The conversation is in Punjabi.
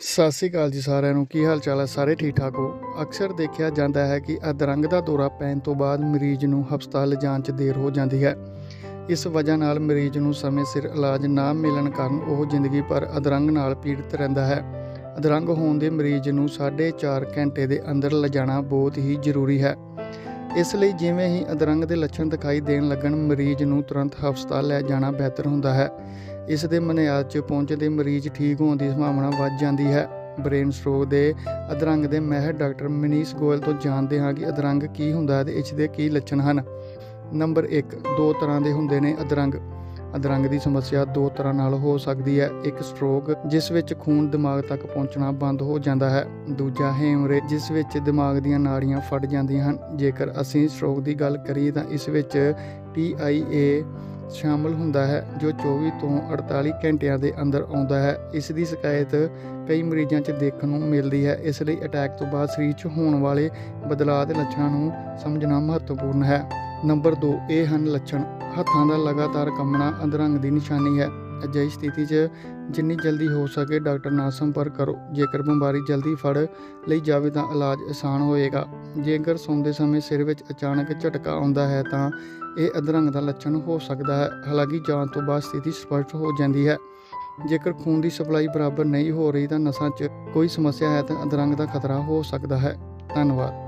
ਸਤਿ ਸ੍ਰੀ ਅਕਾਲ ਜੀ ਸਾਰਿਆਂ ਨੂੰ, ਕੀ ਹਾਲ ਚਾਲ ਹੈ? ਸਾਰੇ ਠੀਕ ਠਾਕ ਹੋ? ਅਕਸਰ ਦੇਖਿਆ ਜਾਂਦਾ ਹੈ ਕਿ ਅਧਰੰਗ ਦਾ ਦੌਰਾ ਪੈਣ ਤੋਂ ਬਾਅਦ ਮਰੀਜ਼ ਨੂੰ ਹਸਪਤਾਲ ਲਿਜਾਣ 'ਚ ਦੇਰ ਹੋ ਜਾਂਦੀ ਹੈ। ਇਸ ਵਜ੍ਹਾ ਨਾਲ ਮਰੀਜ਼ ਨੂੰ ਸਮੇਂ ਸਿਰ ਇਲਾਜ ਨਾ ਮਿਲਣ ਕਾਰਨ ਉਹ ਜ਼ਿੰਦਗੀ ਭਰ ਅਧਰੰਗ ਨਾਲ ਪੀੜਤ ਰਹਿੰਦਾ ਹੈ। ਅਧਰੰਗ ਹੋਣ ਦੇ ਮਰੀਜ਼ ਨੂੰ 4.5 ਘੰਟੇ ਦੇ ਅੰਦਰ ਲਿਜਾਣਾ ਬਹੁਤ ਹੀ ਜ਼ਰੂਰੀ ਹੈ। ਇਸ ਲਈ ਜਿਵੇਂ ਹੀ ਅਧਰੰਗ ਦੇ ਲੱਛਣ ਦਿਖਾਈ ਦੇਣ ਲੱਗਣ, ਮਰੀਜ਼ ਨੂੰ ਤੁਰੰਤ ਹਸਪਤਾਲ ਲੈ ਜਾਣਾ ਬਿਹਤਰ ਹੁੰਦਾ ਹੈ। ਇਸ ਦੇ ਮਨਿਆਦ 'ਚ ਪਹੁੰਚਦੇ ਮਰੀਜ਼ ਠੀਕ ਹੋਣ ਦੀ ਸੰਭਾਵਨਾ ਵੱਧ ਜਾਂਦੀ ਹੈ। ਬ੍ਰੇਨ ਸਟ੍ਰੋਕ ਦੇ ਅਧਰੰਗ ਦੇ ਮਹਿਰ ਡਾਕਟਰ ਮਨੀਸ਼ ਗੋਇਲ ਤੋਂ ਜਾਣਦੇ ਹਾਂ ਕਿ ਅਧਰੰਗ ਕੀ ਹੁੰਦਾ ਹੈ ਤੇ ਇਸ ਦੇ ਕੀ ਲੱਛਣ ਹਨ। ਨੰਬਰ 1 ਦੋ ਤਰ੍ਹਾਂ ਦੇ ਹੁੰਦੇ ਨੇ ਅਧਰੰਗ। ਅਧਰੰਗ ਦੀ ਸਮੱਸਿਆ ਦੋ ਤਰ੍ਹਾਂ ਨਾਲ ਹੋ ਸਕਦੀ ਹੈ। ਇੱਕ ਸਟ੍ਰੋਕ, ਜਿਸ ਵਿੱਚ ਖੂਨ ਦਿਮਾਗ ਤੱਕ ਪਹੁੰਚਣਾ ਬੰਦ ਹੋ ਜਾਂਦਾ ਹੈ। ਦੂਜਾ ਹੈਮਰੇਜ ਜਿਸ ਵਿੱਚ ਦਿਮਾਗ ਦੀਆਂ ਨਾੜੀਆਂ ਫਟ ਜਾਂਦੀਆਂ ਹਨ। ਜੇਕਰ ਅਸੀਂ ਸਟ੍ਰੋਕ ਦੀ ਗੱਲ ਕਰੀਏ ਤਾਂ ਇਸ ਵਿੱਚ TIA ਸ਼ਾਮਲ ਹੁੰਦਾ ਹੈ, ਜੋ 24 ਤੋਂ 48 ਘੰਟਿਆਂ ਦੇ ਅੰਦਰ ਆਉਂਦਾ ਹੈ। ਇਸ ਦੀ ਸ਼ਿਕਾਇਤ ਕਈ ਮਰੀਜ਼ਾਂ 'ਚ ਦੇਖਣ ਨੂੰ ਮਿਲਦੀ ਹੈ। ਇਸ ਲਈ ਅਟੈਕ ਤੋਂ ਬਾਅਦ ਸਰੀਰ 'ਚ ਹੋਣ ਵਾਲੇ ਬਦਲਾਅ ਦੇ ਲੱਛਣਾਂ ਨੂੰ ਸਮਝਣਾ ਮਹੱਤਵਪੂਰਨ ਹੈ। ਨੰਬਰ 2 ਇਹ ਹਨ ਲੱਛਣ। ਹੱਥਾਂ ਦਾ ਲਗਾਤਾਰ ਕੰਬਣਾ ਅੰਦਰੰਗ ਦੀ ਨਿਸ਼ਾਨੀ ਹੈ। ਅਜਿਹੀ ਸਥਿਤੀ 'ਚ ਜਿੰਨੀ ਜਲਦੀ ਹੋ ਸਕੇ ਡਾਕਟਰ ਨਾਲ ਸੰਪਰਕ ਕਰੋ। ਜੇਕਰ ਬਿਮਾਰੀ ਜਲਦੀ ਫੜ ਲਈ ਜਾਵੇ ਤਾਂ ਇਲਾਜ ਆਸਾਨ ਹੋਏਗਾ। ਜੇਕਰ ਸੌਂਦੇ ਸਮੇਂ ਸਿਰ ਵਿੱਚ ਅਚਾਨਕ ਝਟਕਾ ਆਉਂਦਾ ਹੈ ਤਾਂ ਇਹ ਅਧਰੰਗ ਦਾ ਲੱਛਣ ਹੋ ਸਕਦਾ ਹੈ। ਹਾਲਾਂਕਿ ਜਾਂਚ ਤੋਂ ਬਾਅਦ ਸਥਿਤੀ ਸਪਸ਼ਟ ਹੋ ਜਾਂਦੀ ਹੈ। ਜੇਕਰ ਖੂਨ ਦੀ ਸਪਲਾਈ ਬਰਾਬਰ ਨਹੀਂ ਹੋ ਰਹੀ ਤਾਂ ਨਸਾਂ 'ਚ ਕੋਈ ਸਮੱਸਿਆ ਹੈ ਤਾਂ ਅਧਰੰਗ ਦਾ ਖਤਰਾ ਹੋ ਸਕਦਾ ਹੈ। ਧੰਨਵਾਦ।